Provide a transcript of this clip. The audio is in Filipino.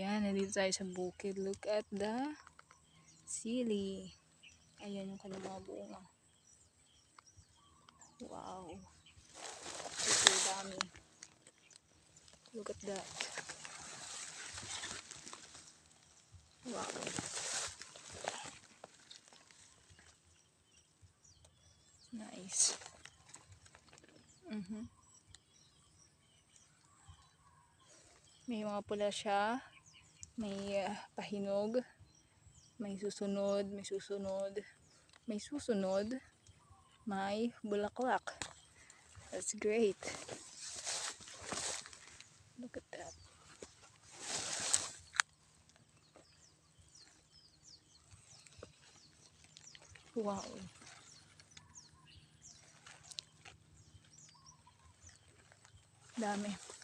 Ayan, nandito tayo sa bukid. Look at the sili. Ayan yung kanyang mga bunga. Wow. Super dami. Look at that. Wow. Nice. Mhm. May mga pula siya. May ah, pahinog. May susunod, may susunod. May susunod. May bulaklak. That's great. Look at that. Wow. Dami.